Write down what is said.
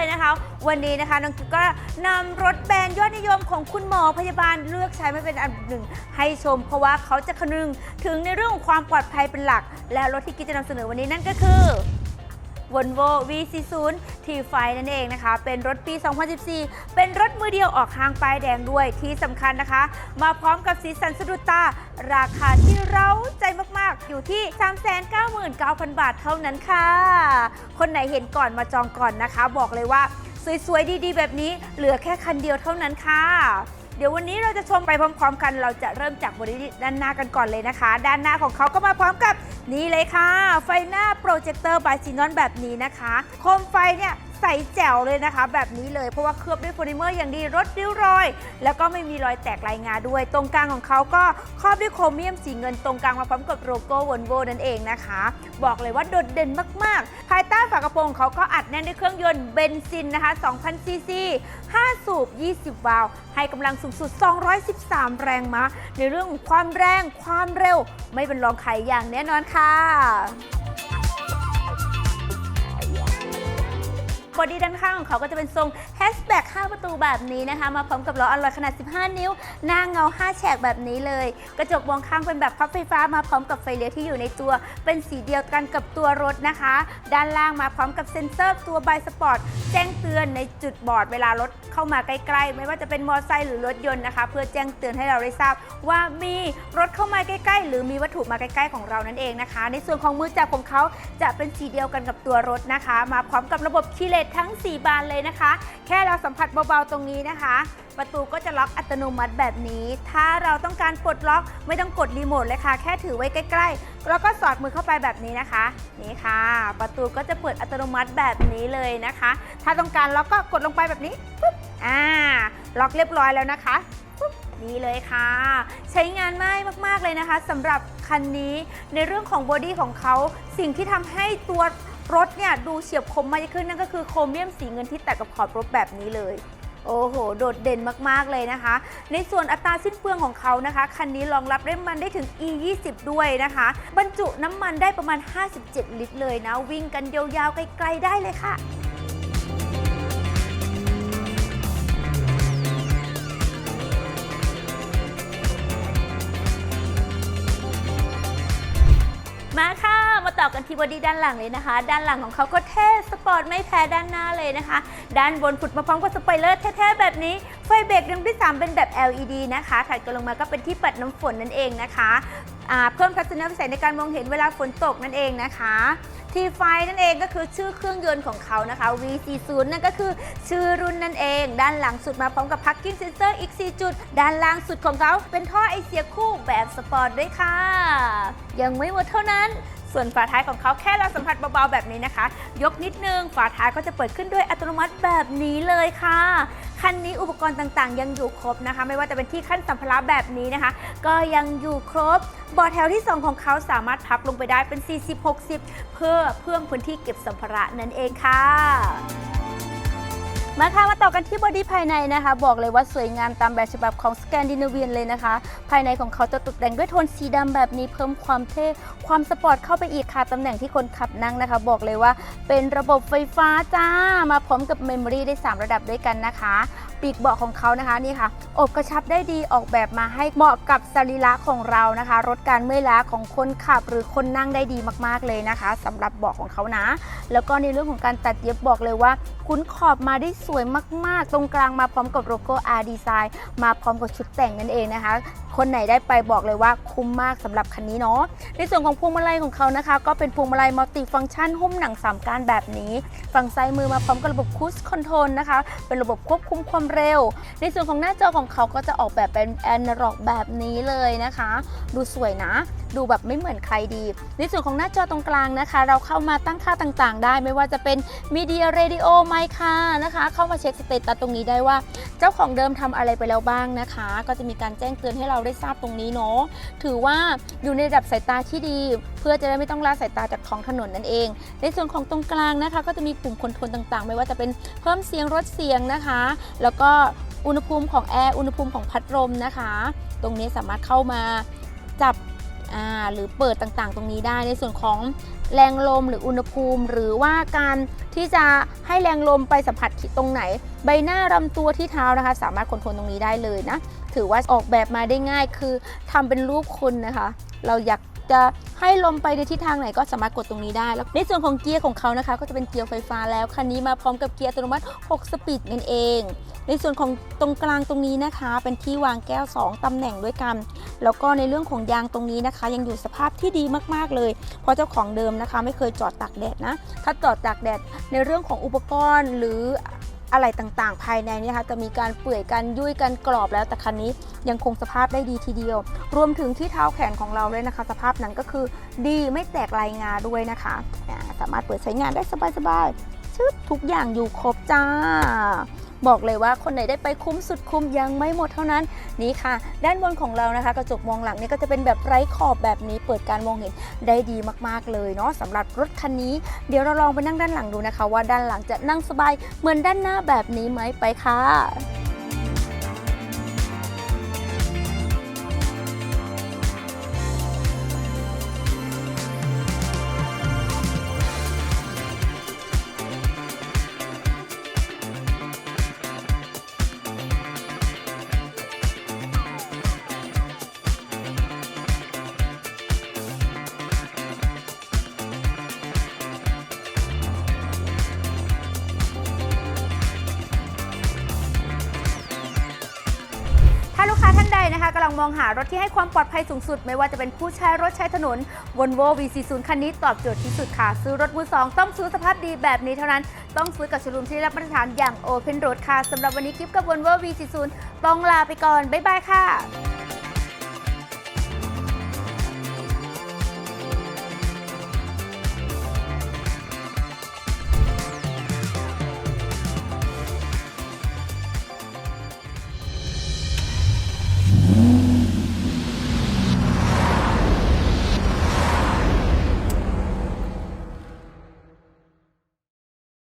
เลยนะคะ วันนี้นะคะน้องกิ๊กก็นำรถแบรนด์ยอดนิยมของคุณหมอพยาบาลเลือกใช้ไม่เป็นอันหนึ่ง ให้ชม เพราะว่าเขาจะคำนึงถึงในเรื่องของความปลอดภัยเป็นหลัก และรถที่กิ๊กจะนำเสนอวันนี้นั่นก็คือ Volvo V40 T5 นั่นเองนะคะ เป็นรถปี 2014 เป็นรถมือเดียวออกห้างป้ายแดงด้วยที่สำคัญนะคะ มาพร้อมกับสีสันสะดุดตา ราคาที่เร้าใจมากๆ อยู่ที่ 399,000 บาทเท่านั้นค่ะ คนไหนเห็นก่อนมาจองก่อนนะคะ บอกเลยว่าสวยๆ ดีๆ แบบนี้เหลือแค่คันเดียวเท่านั้นค่ะ เดี๋ยววันนี้เราจะชมไปพร้อม ๆ กัน เราจะเริ่มจากบริษัทด้านหน้ากันก่อนเลยนะคะ ด้านหน้าของเขาก็มาพร้อมกับนี่เลยค่ะ ไฟหน้าโปรเจคเตอร์บายซีนอนแบบนี้นะคะ โคมไฟเนี่ยใสแจ๋วเลยนะคะ แบบนี้เลยเพราะว่าเคลือบด้วยโพลิเมอร์อย่างดีรถริ้วรอย แล้วก็ไม่มีรอยแตกลายงาด้วย ตรงกลางของเขาก็ครอบด้วยโครเมียมสีเงินตรงกลางมาพร้อมกับโลโก้วอลโวนั่นเองนะคะ บอกเลยว่าโดดเด่นมากๆ ภายใต้ากระโปรงเขาก็อัดแน่นด้วยเครื่องยนต์เบนซินนะคะ2,000ซีซี5สูบ 20 วาล์วให้กำลังสูงสุด 213 แรงม้า ในเรื่องของความแรงความเร็ว ไม่เป็นรองใครอย่างแน่นอนค่ะ บอดี้ด้านข้างของเขาก็จะเป็นทรงแฮชแบ็ก5ประตูแบบนี้นะคะ มาพร้อมกับล้ออลลอยขนาด 15 นิ้ว หน้าเงา 5 แฉกแบบนี้เลย กระจกมองข้างเป็นแบบพับไฟฟ้ามาพร้อมกับไฟเลี้ยวที่อยู่ในตัว เป็นสีเดียวกันกับตัวรถนะคะ ด้านล่างมาพร้อมกับเซ็นเซอร์ตัวไบสปอร์ตแจ้งเตือนในจุดบอดเวลารถเข้ามาใกล้ๆ ไม่ว่าจะเป็นมอเตอร์ไซค์หรือรถยนต์นะคะ เพื่อแจ้งเตือนให้เราได้ทราบ ว่ามีรถเข้ามาใกล้ๆ หรือมีวัตถุมาใกล้ๆของเรานั่นเองนะคะ ในส่วนของมือจับของเขาจะเป็นสีเดียวกันกับตัวรถนะคะ มาพร้อมกับระบบคีย์เลสทั้ง 4 บานเลยนะคะ แค่เราสัมผัสเบาๆตรงนี้นะคะ ประตูก็จะล็อกอัตโนมัติแบบนี้ ถ้าเราต้องการปลดล็อกไม่ต้องกดรีโมทเลยค่ะ แค่ถือไว้ใกล้ๆ แล้วก็สอดมือเข้าไปแบบนี้นะคะ นี่ค่ะ ประตูก็จะเปิดอัตโนมัติแบบนี้เลยนะคะ ถ้าต้องการล็อกก็กดลงไปแบบนี้ปุ๊บอ่าล็อกเรียบร้อยแล้วนะคะปุ๊บนี่เลยค่ะ ใช้งานง่ายมาก ๆ เลยนะคะสำหรับคันนี้ในเรื่องของบอดี้ของเขา สิ่งที่ทำให้ตัว รถเนี่ยดูเฉียบคมมากยิ่งขึ้นนั่นก็คือโครเมียมสีเงินที่แตกกับขอบรถแบบนี้เลย โอ้โห โดดเด่นมากๆเลยนะคะ ในส่วนอัตราสิ้นเปลืองของเขานะคะ คันนี้รองรับได้มันได้ถึง e 2 0ด้วยนะคะ บรรจุน้ำมันได้ประมาณ 57 ลิตรเลยนะ วิ่งกันยาวๆไกลๆได้เลยค่ะ กันที่บอดี้ด้านหลังเลยนะคะ ด้านหลังของเขาก็เท่สปอร์ตไม่แพ้ด้านหน้าเลยนะคะ ด้านบนผุดมาพร้อมกับสปอยเลอร์เท่ๆแบบนี้ ไฟเบรกดึงที่3เป็นแบบ LED นะคะถัดกันลงมาก็เป็นที่ปัดน้ำฝนนั่นเองนะคะเพิ่มทัศนวิสัยในการมองเห็นเวลาฝนตกนั่นเองนะคะทีไฟนั่นเองก็คือชื่อเครื่องยนต์ของเขานะคะ V40 นั่นก็คือชื่อรุ่นนั่นเอง ด้านหลังสุดมาพร้อมกับ Parking Sensor อีก 4 จุด ด้านล่างสุดของเขาเป็นท่อไอเสียคู่แบบสปอร์ตด้วยค่ะ ยังไม่หมดเท่านั้น ส่วนฝาท้ายของเขาแค่เราสัมผัสเบาๆแบบนี้นะคะ ยกนิดนึงฝาท้ายก็จะเปิดขึ้นด้วยอัตโนมัติแบบนี้เลยค่ะคันนี้ อุปกรณ์ต่างๆ ยังอยู่ครบนะคะ ไม่ว่าจะเป็นที่ขั้นสัมภาระแบบนี้นะคะ ก็ยังอยู่ครบเบาะแถวที่ 2 ของเขาสามารถพับลงไปได้เป็น 40-60 เพื่อเพิ่มพื้นที่เก็บสัมภาระนั่นเองค่ะมาค่ะมาต่อกันที่บอดี้ภายในนะคะ บอกเลยว่าสวยงามตามแบบฉบับของสแกนดิเนเวียนเลยนะคะ ภายในของเขาจะตกแต่งด้วยโทนสีดำแบบนี้เพิ่มความเท่ความสปอร์ตเข้าไปอีกค่ะตำแหน่งที่คนขับนั่งนะคะ บอกเลยว่าเป็นระบบไฟฟ้าจ้ามาพร้อมกับเมมโมรี่ได้ 3 ระดับด้วยกันนะคะ ปีกเบาะของเขานะคะนี่ค่ะ อบกระชับได้ดีออกแบบมาให้เหมาะกับสรีระของเรานะคะลดการเมื่อยล้าของคนขับหรือคนนั่งได้ดีมากๆเลยนะคะสำหรับเบาะของเขานะ แล้วก็ในเรื่องของการตัดเย็บบอกเลยว่าคุ้นขอบมาได้สวยมากๆ ตรงกลางมาพร้อมกับโลโก้ R Design มาพร้อมกับชุดแต่งนั่นเองนะคะ คนไหนได้ไปบอกเลยว่าคุ้มมากสำหรับคันนี้เนาะในส่วนของพวงมาลัยของเขานะคะ ก็เป็นพวงมาลัยมัลติฟัง c t ชันหุ้มหนังสามก้านแบบนี้ ฝั่งซ้ายมือมาพร้อมกับระบบคูสคอนโทรลนะคะ เป็นระบบควบคุมความเร็ว ในส่วนของหน้าจอของเขาก็จะออกแบบเป็นแอนร็อกแบบนี้เลยนะคะ ดูสวยนะ ดูแบบไม่เหมือนใครดี ในส่วนของหน้าจอตรงกลางนะคะ เราเข้ามาตั้งค่าต่างๆ ได้ ไม่ว่าจะเป็นมีเดียเรดิโอไมค์ค่ะนะคะ เข้ามาเช็คสเตตัสตรงนี้ได้ว่า เจ้าของเดิมทำอะไรไปแล้วบ้างนะคะ ก็จะมีการแจ้งเตือนให้เราได้ทราบตรงนี้เนาะถือว่าอยู่ในระดับสายตาที่ดี เพื่อจะได้ไม่ต้องละสายตาจากท้องถนนนั่นเอง ในส่วนของตรงกลางนะคะ ก็จะมีปุ่มคอนโทรลต่างๆ ไม่ว่าจะเป็นเพิ่มเสียงลดเสียงนะคะ แล้วก็อุณหภูมิของแอร์อุณหภูมิของพัดลมนะคะ ตรงนี้สามารถเข้ามาจับ หรือเปิดต่างๆ ตรงนี้ได้ในส่วนของแรงลมหรืออุณหภูมิ หรือว่าการที่จะให้แรงลมไปสัมผัสตรงไหน ใบหน้ารำตัวที่เท้านะคะ สามารถคอนโทรลตรงนี้ได้เลยนะ ถือว่าออกแบบมาได้ง่ายคือทำเป็นรูปคนนะคะ เราอยาก จะให้ลมไปในทิศทางไหนก็สามารถกดตรงนี้ได้ แล้วในส่วนของเกียร์ของเขานะคะ ก็จะเป็นเกียร์ไฟฟ้าแล้ว คันนี้มาพร้อมกับเกียร์อัตโนมัติ 6 สปีดนั่นเอง ในส่วนของตรงกลางตรงนี้นะคะ เป็นที่วางแก้ว 2 ตำแหน่งด้วยกัน แล้วก็ในเรื่องของยางตรงนี้นะคะ ยังอยู่สภาพที่ดีมากๆเลย เพราะเจ้าของเดิมนะคะ ไม่เคยจอดตากแดดนะ ถ้าจอดตากแดดในเรื่องของอุปกรณ์หรือ อะไรต่างๆ ภายในเนี่ยนะคะจะมีการเปื่อยกันยุ่ยกันกรอบแล้วแต่คันนี้ยังคงสภาพได้ดีทีเดียว รวมถึงที่เท้าแขนของเราเลยนะคะ สภาพนั้นก็คือดีไม่แตกลายงาด้วยนะคะสามารถเปิดใช้งานได้สบายๆชึบทุกอย่างอยู่ครบจ้า บอกเลยว่าคนไหนได้ไปคุ้มสุดคุ้มยังไม่หมดเท่านั้นนี่ค่ะ ด้านบนของเรานะคะ กระจกมองหลังนี่ก็จะเป็นแบบไร้ขอบแบบนี้ เปิดการมองเห็นได้ดีมากๆเลยเนาะสำหรับรถคันนี้ เดี๋ยวเราลองไปนั่งด้านหลังดูนะคะ ว่าด้านหลังจะนั่งสบายเหมือนด้านหน้าแบบนี้ไหมไปค่ะ ใดนะคะกำลังมองหารถที่ให้ความปลอดภัยสูงสุด ไม่ว่าจะเป็นผู้ใช้รถใช้ถนน Volvo V40 คันนี้ตอบโจทย์ที่สุดค่ะ ซื้อรถมือสองต้องซื้อสภาพดีแบบนี้เท่านั้น ต้องซื้อกับชลุมที่ได้รับมาตรฐานอย่าง Open Road ค่ะสำหรับวันนี้กิฟกับ Volvo V40 ต้องลาไปก่อน บ๊ายบายค่ะ